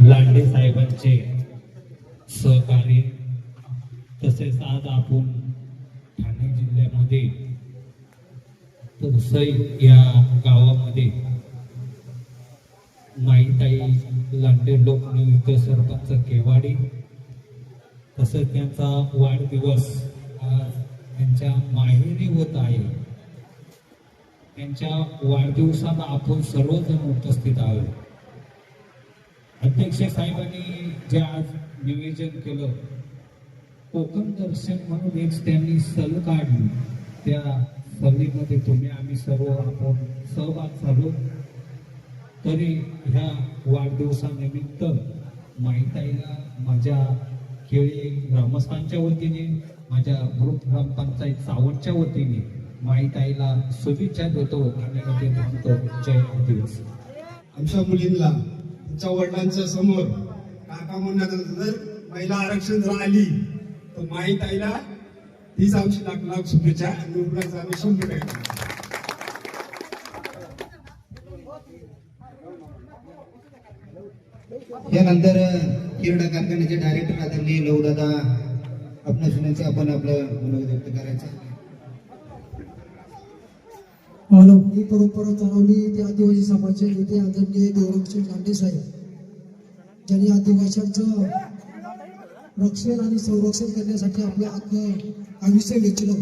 लांडे साहेबांचे सहकार्य तसेच आज आपण ठाणे जिल्ह्यामध्ये पुरसई या गावामध्ये माईताई लांडे लोकनियुक्त सरपंच केवाडी तसेच त्यांचा वाढदिवस आज त्यांच्या माहेरी होत आहे. त्यांच्या वाढदिवसाला आपण सर्वजण उपस्थित आहोत. अध्यक्ष साहेबांनी जे आज नियोजन केलं कोकण दर्शन म्हणून एक त्यांनी सल काढली. त्या सहलीमध्ये तुम्ही आम्ही सर्व आपण सहभाग झालो. तरी ह्या वाढदिवसानिमित्त माहिताईला माझ्या केळी ग्रामस्थांच्या वतीने माझ्या ग्रुप ग्रामपंचायत सावंतच्या वतीने माहिताईला शुभेच्छा देतो आणि म्हणतो जय दिवस आमच्या मुलींना त्यांच्या वडिलांच्या समोर काका म्हणण्यात जर महिला आरक्षण जर आली तर माहीत आईला तीच आमची लाख लाख शुभेच्छा आणि उपराचं आम्ही शंभर टक्के यानंतर किरडा कारखान्याचे डायरेक्टर आदरणीय लहू दादा आपण सुनायचं आपण आपलं मनोगत व्यक्त करायचं. हॅलो ही परंपरा चालवली ते आदिवासी समाजाचे नेते आदरणीय गौरवसिंग लांडे साहेब. ज्यांनी आदिवासींचं रक्षण आणि संरक्षण करण्यासाठी आपलं अख्खं आयुष्य वेचलं.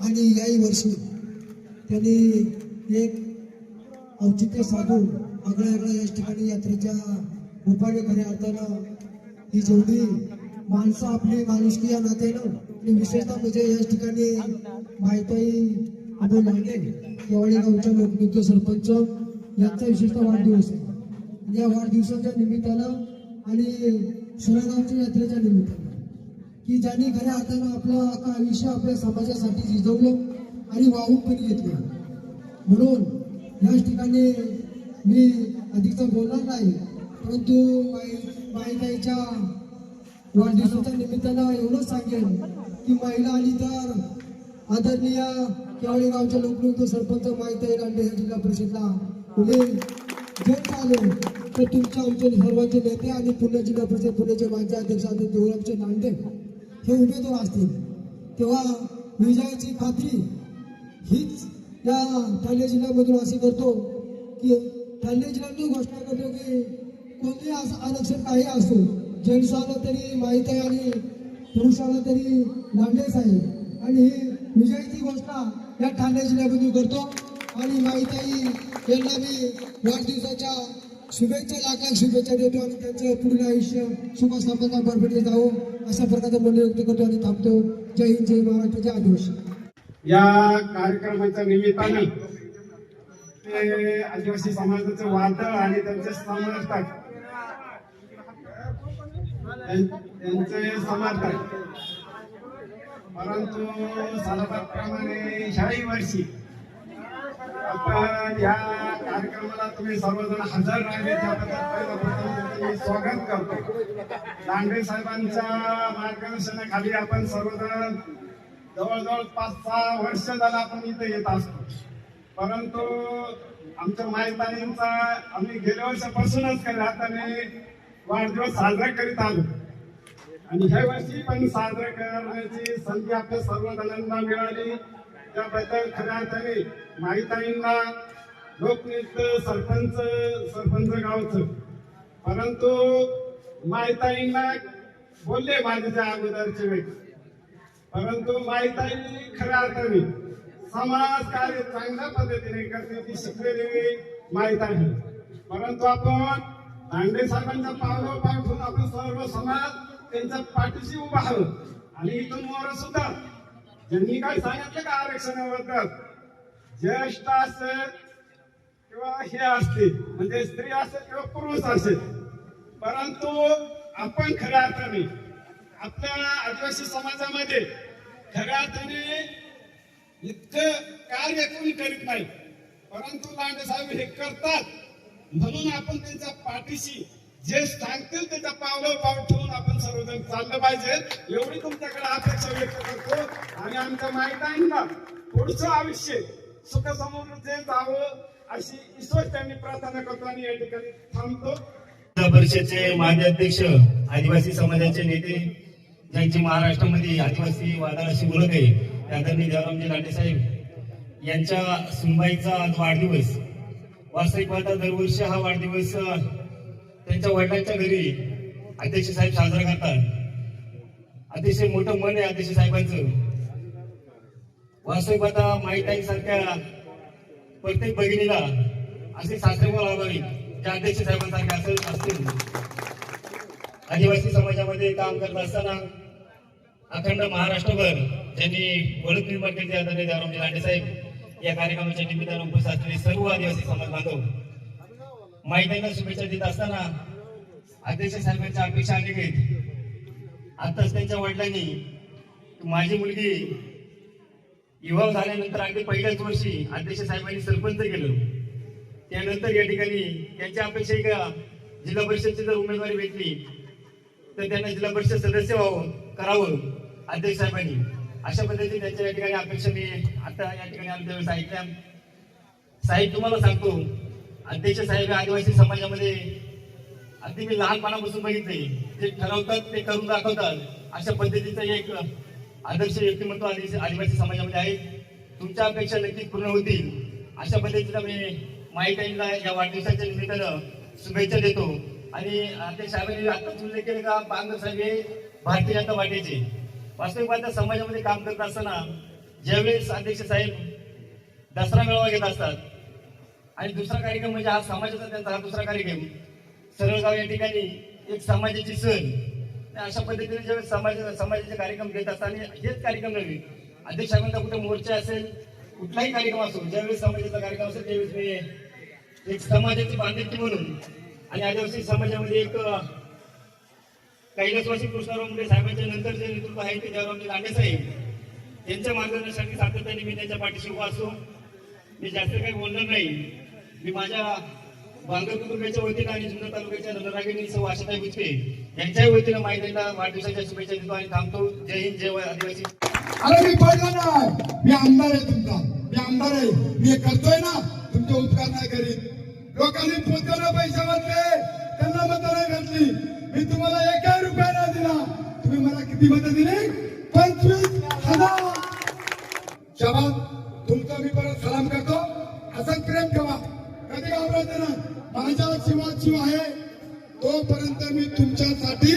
आणि याही वर्षी त्यांनी एक औचित्य साधून आगळ्या आगळ्या या ठिकाणी यात्रेच्या उपाय खऱ्या अर्थानं ही जेवढी माणसं आपली माणुसकी या नात्यानं आणि विशेषतः म्हणजे या ठिकाणी माहिती अभय मांडे केवाडी गावच्या लोकनृत्य सरपंच यांचा विशेषतः वाढदिवस. आहे या वाढदिवसाच्या निमित्तानं आणि सुरागावच्या यात्रेच्या निमित्तानं की ज्यांनी खऱ्या अर्थानं आपलं आता आयुष्य आपल्या समाजासाठी झिजवलं आणि वाहून पण घेतलं. म्हणून याच ठिकाणी मी अधिकचा बोलणार नाही परंतु माई- माईताईच्या वाढदिवसाच्या निमित्तानं एवढंच सांगेन की महिला आली तर आदरणीय केवळे गावच्या लोकनृत्य सरपंच माहिती रांडे या जिल्हा परिषदला. तुम्ही जर चालू. तर तुमच्या आमचे सर्वांचे नेते आणि पुणे जिल्हा परिषद पुण्याचे माजी अध्यक्ष आणि देवरामचे नांदे हे उमेदवार असतील. तेव्हा विजयाची खात्री हीच या ठाणे जिल्ह्यामधून असे करतो की ठाणे जिल्ह्यातून घोषणा करतो की कोणतेही असं आरक्षण काही असो जेंट्स आलं तरी माहीत आहे आणि पुरुष आलं तरी नांदेच आहे आणि ही विजयाची घोषणा या ठाणे जिल्ह्यामधून करतो. आणि माहीत आहे यांना मी वाढदिवसाच्या शुभेच्छा लाख लाख शुभेच्छा देतो आणि त्यांचं पूर्ण आयुष्य शुभ सामना बरबडे जावं. अशा प्रकारचं मन व्यक्त करतो आणि थांबतो. जय हिंद जय महाराष्ट्र जय आदिवासी. या कार्यक्रमाच्या निमित्ताने ते आदिवासी समाजाचं वादळ आणि त्यांचे समर्थक त्यांचे समर्थक परंतु सालाबादप्रमाणे शाही वर्षी आपण या कार्यक्रमाला तुम्ही सर्वजण हजर राहिले. त्याबद्दल मी स्वागत करतो. दांडे साहेबांच्या मार्गदर्शनाखाली आपण सर्वजण जवळजवळ पाच सहा वर्ष झालं आपण इथे येत असतो. परंतु आमच्या माहितांचा आम्ही गेल्या वर्षापासूनच खऱ्या हाताने वाढदिवस साजरा करीत आलो. आणि ह्या वर्षी पण साजरा करण्याची संधी आपल्या सर्व जणांना मिळाली. त्याबद्दल खऱ्या अर्थाने माहिताईंना लोकनियुक्त सरपंच सरपंच गावचं. परंतु माहिताईंना बोलले माझ्या अगोदरचे व्यक्ती परंतु माहिताई खऱ्या अर्थाने समाज कार्य चांगल्या पद्धतीने करते ती शिकलेली माहीत आहे परंतु आपण दांडे साहेबांच्या पावलं पाठवून आपण सर्व समाज त्यांच्या पाठीशी उभा आहोत. आणि इथून मोर सुद्धा ज्यांनी काय सांगितलं का आरक्षणाबद्दल? ज्येष्ठ असेल किंवा हे असतील म्हणजे स्त्री असेल किंवा पुरुष असेल परंतु आपण खऱ्या अर्थाने आपल्या आदिवासी समाजामध्ये खऱ्या अर्थाने इतकं कार्य कोणी करीत नाही परंतु लांडे साहेब हे करतात. म्हणून आपण त्यांच्या पाठीशी जे सांगतील त्याच्या पावलं पाव ठेवून आपण सर्वजण चाललं पाहिजे. एवढी तुमच्याकडे अपेक्षा व्यक्त करतो. आणि आमच्या माहितांना पुढचं आयुष्य सुख जे जावं अशी ईश्वर त्यांनी प्रार्थना करतो आणि या ठिकाणी थांबतो. परिषदचे माजी अध्यक्ष आदिवासी समाजाचे नेते ज्यांची महाराष्ट्रामध्ये आदिवासी वादाशी ओळख आहे ते आदरणीय देवरामजी साहेब यांच्या सुनबाईचा आज वाढदिवस. वास्तविक पाहता दरवर्षी हा वाढदिवस त्यांच्या वडिलांच्या घरी अध्यक्ष साहेब साजरा करतात. अतिशय मोठं मन आहे अध्यक्ष साहेबांचं. वास्तविक आता माईताई सारख्या प्रत्येक भगिनीला असे सासरे लावावे त्या अध्यक्ष साहेबांसारखे असं असतील. आदिवासी समाजामध्ये काम करत असताना अखंड महाराष्ट्रभर ज्यांनी ओळख निर्माण केली आदरणीय देवरामजी लांडे साहेब या कार्यक्रमाच्या निमित्तानं उपस्थित असलेले सर्व आदिवासी समाज बांधव माहित्यांना शुभेच्छा देत असताना अध्यक्ष साहेबांच्या अपेक्षा अनेक आहेत. आताच त्यांच्या वडिलांनी माझी मुलगी युवा झाल्यानंतर अगदी पहिल्याच वर्षी अध्यक्ष साहेबांनी सरपंच केलं. त्यानंतर या ठिकाणी त्यांच्या अपेक्षा एका का जिल्हा परिषदची जर उमेदवारी भेटली तर त्यांना जिल्हा परिषद सदस्य व्हावं करावं अध्यक्ष साहेबांनी. अशा पद्धतीने त्यांच्या या ठिकाणी अपेक्षा मी आता या ठिकाणी आमच्या वेळेस ऐकल्या. साहेब तुम्हाला सांगतो अध्यक्ष साहेब आदिवासी समाजामध्ये अगदी मी लहानपणापासून बघितले जे ठरवतात ते करून दाखवतात. अशा पद्धतीचं एक आदर्श व्यक्तिमत्व आदिवासी आदिवासी समाजामध्ये आहे. तुमच्या अपेक्षा नक्की पूर्ण होतील. अशा पद्धतीचा मी माईताईंना या वाढदिवसाच्या निमित्तानं शुभेच्छा देतो. आणि अध्यक्ष साहेबांनी आत्ताच उल्लेख केला का बांगर साहेब हे भारतीय जनता पार्टीचे. वास्तविक पाहता समाजामध्ये काम करत असताना ज्यावेळेस अध्यक्ष साहेब दसरा मेळावा घेत असतात आणि दुसरा कार्यक्रम म्हणजे आज समाजाचा त्यांचा हा दुसरा कार्यक्रम. सरळगाव या ठिकाणी एक समाजाची सण. अशा पद्धतीने जेव्हा समाज समाजाचे कार्यक्रम घेत असताना हेच कार्यक्रम नव्हे. अध्यक्ष कुठे मोर्चा असेल कुठलाही कार्यक्रम असो ज्यावेळेस समाजाचा कार्यक्रम असेल त्यावेळेस मी एक समाजाची बांधिलकी म्हणून आणि आदिवासी समाजामध्ये एक कैलासवासी कृष्णराव मुंडे साहेबांच्या नंतर जे नेतृत्व आहे ते देवरामजी लांडे साहेब त्यांच्या मार्गदर्शनासाठी सातत्याने मी त्यांच्या पाठीशी उभा असतो मी जास्त काही बोलणार नाही. मी माझ्या बांगर कुटुंबाच्या वतीनं आणि जुन्नर तालुक्याच्या रणरागिणी सौ आशाताई बुचके यांच्याही वतीनं माहितीला वाढदिवसाच्या शुभेच्छा देतो आणि थांबतो. जय हिंद जय आदिवासी. अरे मी पडला नाही मी आमदार आहे तुमचा. मी आमदार आहे. मी करतोय ना तुमचे उपकार नाही करीत. लोकांनी पोचायला पैसे वाटले त्यांना मत नाही घातली. मी तुम्हाला एकही रुपया नाही दिला. तुम्ही मला किती मत दिली? पंचवीस हजार. शबाब तुमचा मी परत सलाम करतो. असंच प्रेम घाबरायचं नाही माझ्या शिवात शिव आहे. तोपर्यंत मी तुमच्यासाठी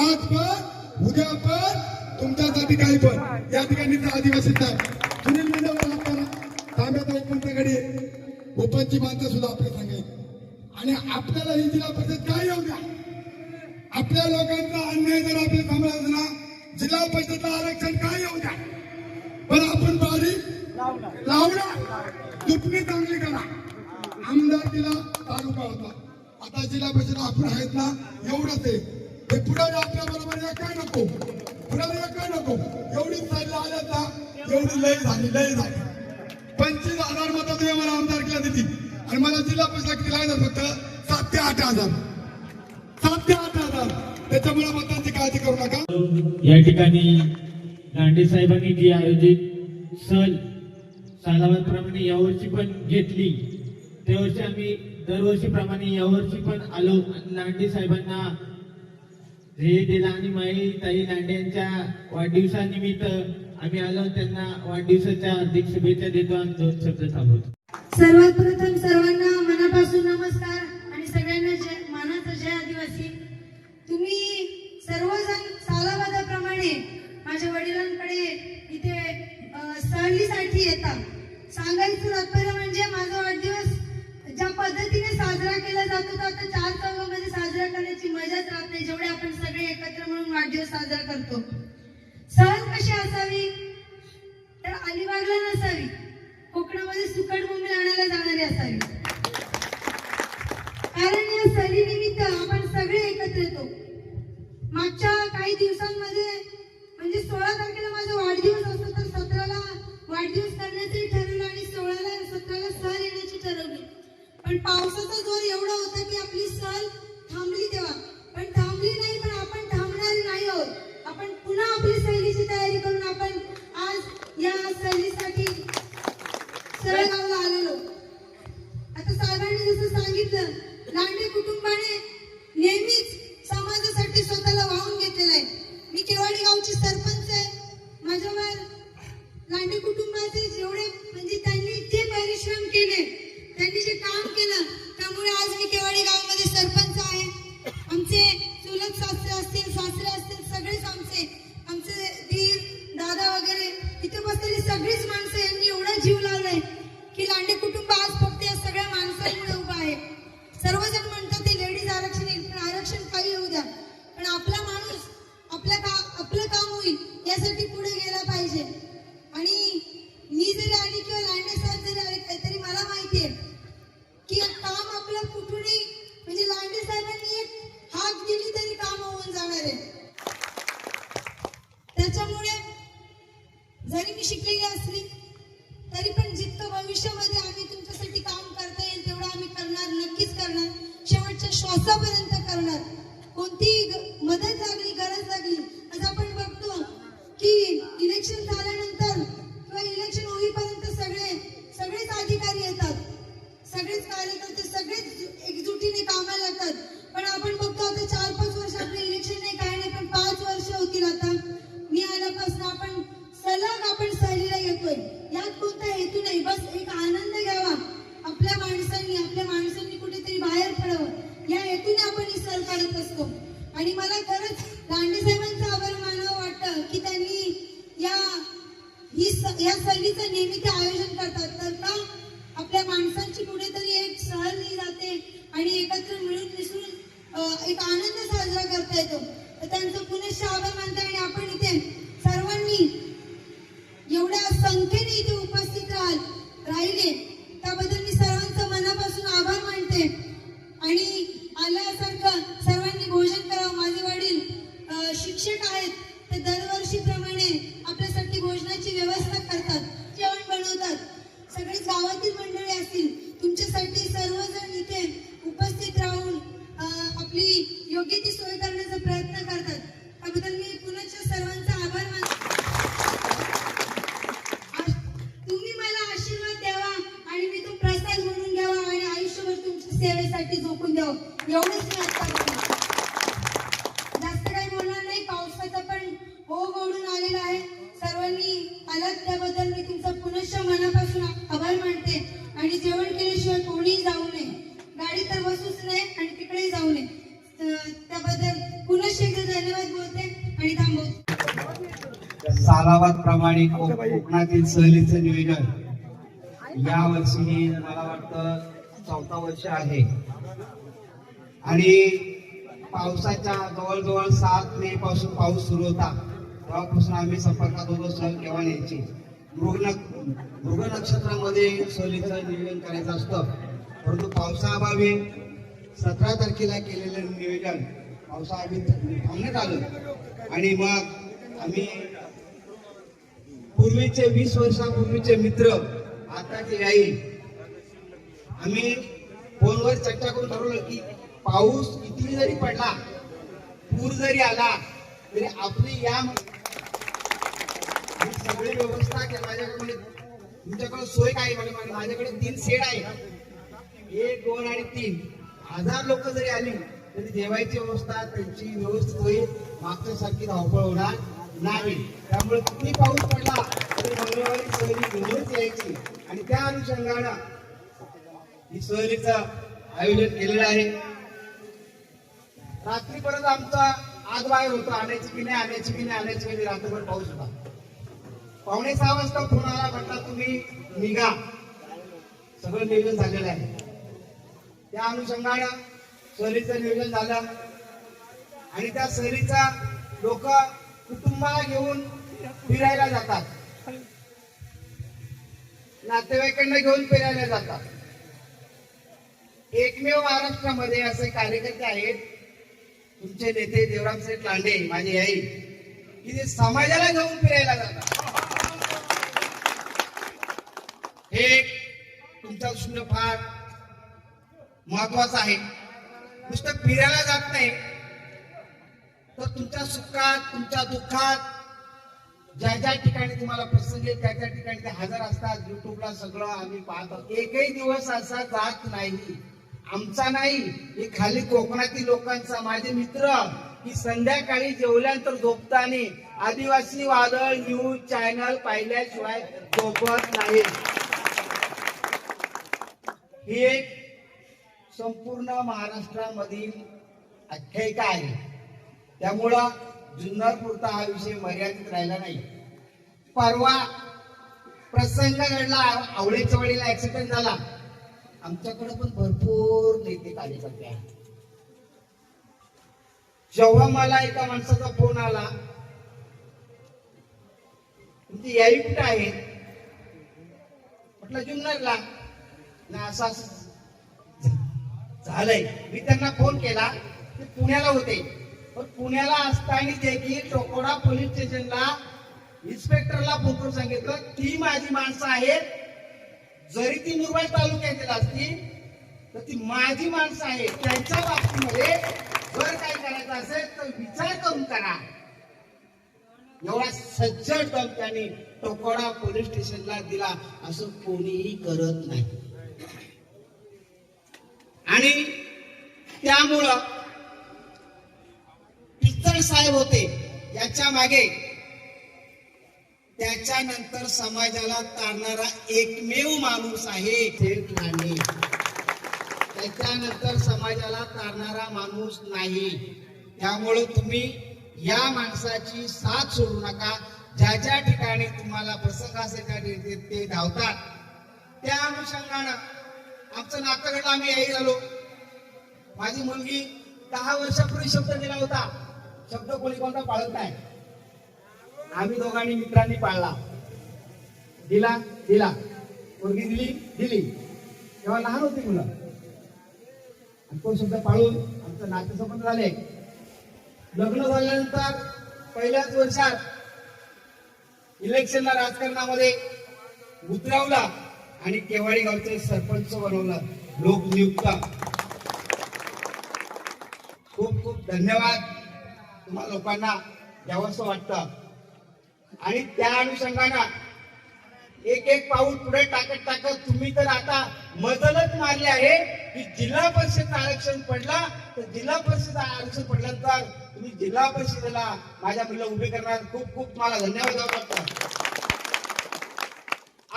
आज पण उद्या पण तुमच्यासाठी काही पण. या ठिकाणी आदिवासी सुनील मिंदेवर आपल्याला मिनिटाकडे ओपनची माणसं सुद्धा आपल्याला सांगेल आणि आपल्याला ही जिल्हा परिषद काय येऊ द्या? आपल्या लोकांचा अन्याय जर आपल्या सांभाळायचा ना जिल्हा परिषदला आरक्षण काय येऊ द्या? पण आपण बारी लावणार. दुपणी चांगली करा. आमदारकीला तालुका होता. आता जिल्हा परिषद आपण आहेत ना एवढंच आहे. हे पुढे आपल्या बरोबर काय नको? पुढे काय नको? एवढी चालली आल्यात ना एवढी लय झाली लय झाली. पंचवीस हजार मतं तुम्ही मला आमदारकीला दिली आणि मला जिल्हा परिषद किती लागणार फक्त? सात ते आठ हजार. सात ते आठ हजार. त्याच्यामुळे मतांची काळजी करू नका. या ठिकाणी लांडे साहेबांनी जी आयोजित सल सालाबादप्रमाणे यावर्षी पण घेतली. त्यावर्षी आम्ही दरवर्षीप्रमाणे यावर्षी पण आलो. लांडे साहेबांना हे दिला आणि माई ताई लांडे यांच्या वाढदिवसानिमित्त आम्ही आलो. त्यांना वाढदिवसाच्या हार्दिक शुभेच्छा देतो आणि दोन शब्द थांबवतो. सर्वात प्रथम सर्वांना मनापासून नमस्कार आणि सगळ्यांना जय मानाचा जय आदिवासी. तुम्ही सर्वजण सालाबादाप्रमाणे माझ्या वडिलांकडे इथे सहलीसाठी येतात सांगायचं तात्पर्य म्हणजे माझा वाढदिवस ज्या पद्धतीने साजरा केला जातो तो आता चार चौघामध्ये साजरा करण्याची मजाच राहत नाही. जेवढे आपण सगळे एकत्र म्हणून वाढदिवस साजरा करतो. सहज कशी असावी? तर अलिबागला नसावी. कोकणामध्ये सुकट मुंबई आणायला जाणारी असावी. कारण या सहलीनिमित्त आपण सगळे एकत्र येतो. मागच्या काही दिवसांमध्ये म्हणजे सोळा तारखेला माझा वाढदिवस असतो तर सतराला वाढदिवस करण्याचंही ठरवलं आणि सोळाला सतराला सहल येण्याची ठरवली. पण पावसाचा जोर एवढा होता की आपली सहल थांबली तेव्हा. पण थांबली नाही पण आपण थांबणार नाही आहोत. आपण पुन्हा आपली सहलीची तयारी करून आपण आज या सहलीसाठी सरळगावला आलेलो. आता साहेबांनी जसं सांगितलं लांडे कुटुंबाने नेहमीच समाजासाठी स्वतःला वाहून घेतलेलं आहे. मी केवाडी गावची सरपंच आहे. माझ्यावर लांडे कुटुंबाचे जेवढे म्हणजे Bizi वाटते आणि जेवण केल्याशिवाय कोणीही जाऊ नये. गाडी तर बसूच नये आणि तिकडे जाऊ नये. त्याबद्दल पुनश्च एकदा धन्यवाद बोलते आणि थांबवते. सालावाद प्रमाणे कोकणातील सहलीचं नियोजन. या वर्षी मला वाटतं चौथा वर्ष आहे. आणि पावसाच्या जवळजवळ सात मे पासून पाऊस सुरू होता. तेव्हापासून आम्ही संपर्कात होतो सहल केव्हा न्यायची मृग नक्षत्रामध्ये सहलीचं नियोजन करायचं असतं. परंतु पावसाअभावी सतरा तारखेला केलेलं नियोजन पावसाअभावी थांबण्यात आलं. आणि मग आम्ही पूर्वीचे वीस वर्षापूर्वीचे मित्र आताचे आई आम्ही फोनवर चर्चा करून ठरवलं की पाऊस किती जरी पडला पूर जरी आला तरी आपली या सगळी व्यवस्था माझ्याकडे तुमच्याकडे सोय काय म्हणजे माझ्याकडे तीन सेट आहे एक दोन आणि तीन. हजार लोक जरी आली तरी जेवायची व्यवस्था त्यांची व्यवस्थित होईल मागच्या सारखी धावपळ होणार नाही. त्यामुळे किती पाऊस पडला तरी मंगळवारी सहली घेऊनच यायची. आणि त्या अनुषंगानं ही सहलीचं आयोजन केलेलं आहे. रात्रीपर्यंत आमचा आगवाय होता. आणायची की नाही आणायची की नाही आणायची की नाही रात्रभर पाऊस होता. पावणे सहा वाजता फोन आला म्हटला तुम्ही निघा. सगळं नियोजन झालेलं आहे. त्या अनुषंगानं सहलीचं नियोजन झालं. आणि त्या सहलीचा लोक कुटुंबाला घेऊन फिरायला जातात. नातेवाईकांना घेऊन फिरायला जातात. एकमेव महाराष्ट्रामध्ये असे कार्यकर्ते आहेत. तुमचे नेते देवराम लांडे माझी आई की ते समाजाला घेऊन फिरायला जातात. हे एक तुमचा दृष्टीनं फार महत्वाचं आहे. नुसतं फिरायला जात नाही. तर तुमच्या सुखात तुमच्या दुःखात ज्या ज्या ठिकाणी तुम्हाला प्रसंग येईल त्या त्या ठिकाणी ते हजर असतात. युट्यूबला सगळं आम्ही पाहतो. एकही दिवस असा जात नाही. आमचा नाही हे खाली कोकणातील लोकांचा. माझे मित्र की संध्याकाळी जेवल्यानंतर झोपताना आदिवासी वादळ न्यूज चॅनल पाहिल्याशिवाय झोपत नाही. ही एक संपूर्ण महाराष्ट्रामधील आख्यायिका आहे. त्यामुळं जुन्नर पुरता हा विषय मर्यादित राहिला नाही. परवा प्रसंग घडला आवळेच्या वडीला ऍक्सिडेंट झाला. आमच्याकडे पण भरपूर नेते कार्यकर्ते आहेत जेव्हा मला एका माणसाचा फोन आला तुमची याई कुठं आहे? म्हटलं जुन्नरला. ना झालंय. मी त्यांना फोन केला ते पुण्याला होते. पण पुण्याला असताना देखील टोकोडा पोलीस स्टेशनला इन्स्पेक्टरला फोन सांगितलं ती माझी माणसं आहेत. जरी ती मुरबाड तालुक्यातील असतील तर ती माझी माणसं आहेत. त्यांच्या बाबतीमध्ये तर विचार करून करा. एवढा सज्जड दम त्यांनी टोकोडा पोलीस स्टेशनला दिला. असं कोणीही करत नाही. आणि त्यामुळं पिचड साहेब होते याच्या मागे त्याच्यानंतर समाजाला तारणारा एकमेव माणूस आहे थेट लांडे त्याच्यानंतर समाजाला तारणारा माणूस नाही. त्यामुळे तुम्ही या माणसाची साथ सोडू नका. ज्या ज्या ठिकाणी तुम्हाला प्रसंगासाठी ते धावतात त्या अनुषंगानं आमचं नातं आम्ही आई झालो. माझी मुलगी दहा वर्षापूर्वी शब्द दिला होता. शब्द कोणी कोणता पाळत नाही. आम्ही दोघांनी मित्रांनी पाळला. दिला दिला. मुलगी दिली दिली. तेव्हा लहान होती मुलं. आणि तो शब्द पाळून आमचं नातेसंबंध झाले. लग्न झाल्यानंतर पहिल्याच वर्षात इलेक्शनला राजकारणामध्ये उतरवला. आणि केवाळी गावचे सरपंच बनवलं. लोकनियुक्त. खूप खूप धन्यवाद तुम्हा लोकांना. द्यावंसं वाटतं. आणि त्या अनुषंगानं एक एक पाऊल पुढे टाकत टाकत तुम्ही तर आता मजलच मारले आहे की जिल्हा परिषद आरक्षण पडला तर जिल्हा परिषद आरक्षण पडल्यानंतर तुम्ही जिल्हा परिषदेला माझ्या मुलं उभे करणार. खूप खूप तुम्हाला धन्यवाद. द्यावं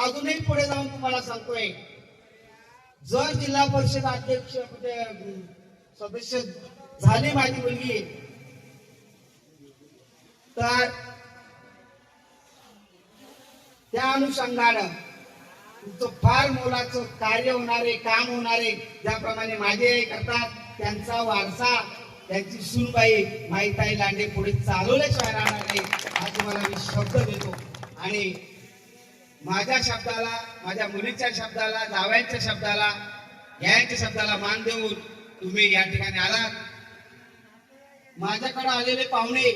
अजूनही पुढे जाऊन तुम्हाला सांगतोय जर जिल्हा परिषद अध्यक्ष म्हणजे सदस्य झाली माझी मुलगी तर त्या अनुषंगानं तुमचं फार मोलाचं कार्य होणारे काम होणारे ज्याप्रमाणे माझे करतात त्यांचा वारसा त्यांची सुनबाई माईताई लांडे पुढे चालवल्याशिवाय राहणार नाही हा तुम्हाला मी शब्द देतो. आणि माझ्या शब्दाला माझ्या मुलीच्या शब्दाला जावयांच्या शब्दाला यांच्या शब्दाला मान देऊन तुम्ही या ठिकाणी आलात. माझ्याकडे आलेले पाहुणे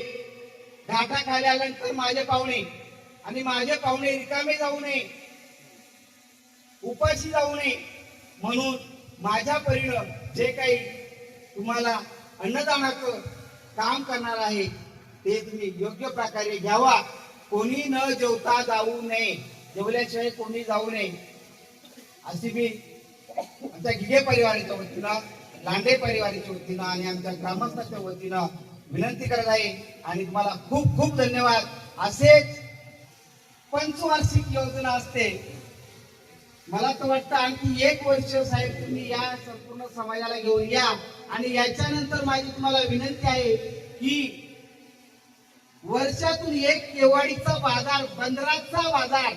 घाटा खाली आल्यानंतर माझे पाहुणे आणि माझे पाहुणे रिकामे जाऊ नये उपाशी जाऊ नये. म्हणून माझ्या परिणाम जे काही तुम्हाला अन्नदानाचं काम करणार आहे ते तुम्ही योग्य प्रकारे घ्यावा. कोणी न जेवता जाऊ नये. जेवल्याशिवाय कोणी जाऊ नये. अशी मी आमच्या गिगे परिवाराच्या वतीनं लांडे परिवाराच्या वतीनं आणि आमच्या ग्रामस्थांच्या वतीनं विनंती करत आहे आणि तुम्हाला खूप खूप धन्यवाद. असेच पंचवार्षिक योजना असते. मला तर वाटतं आणखी एक वर्ष साहेब तुम्ही या संपूर्ण समाजाला घेऊन या आणि याच्यानंतर माझी तुम्हाला विनंती आहे की वर्षातून एक केवाडीचा बाजार बंदराचा बाजार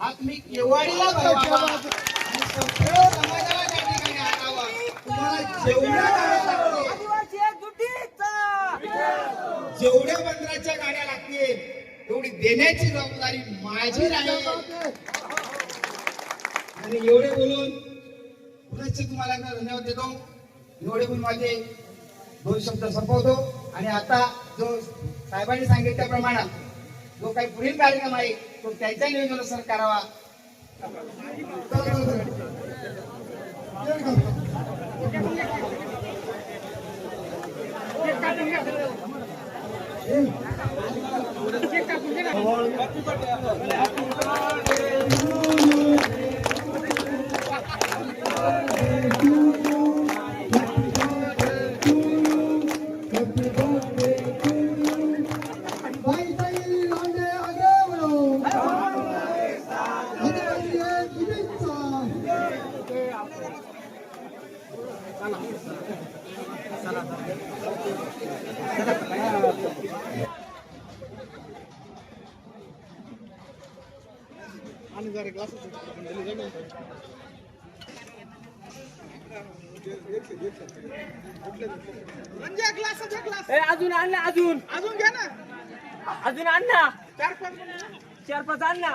तुम्ही केवाडीला भरवावा आणि संपूर्ण समाजाला त्या ठिकाणी आणावा. तुम्हाला जेवढ्या जेवढ्या बंदराच्या गाड्या लागतील तेवढी देण्याची जबाबदारी माझी राहील. आणि एवढे बोलून पुनश्च तुम्हाला धन्यवाद देतो. एवढे बोलून माझे दोन शब्द संपवतो. आणि आता जो साहेबांनी सांगितल्याप्रमाणे जो काही पुढील कार्यक्रम आहे तो त्यांच्या नियोजनानुसार करावा अजून अजून घ्या ना अजून आण ना चार पाच चार पाच आण ना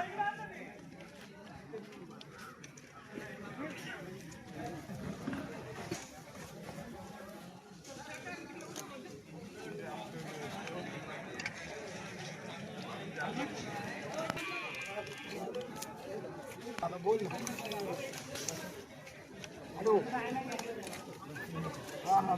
हाँ हाँ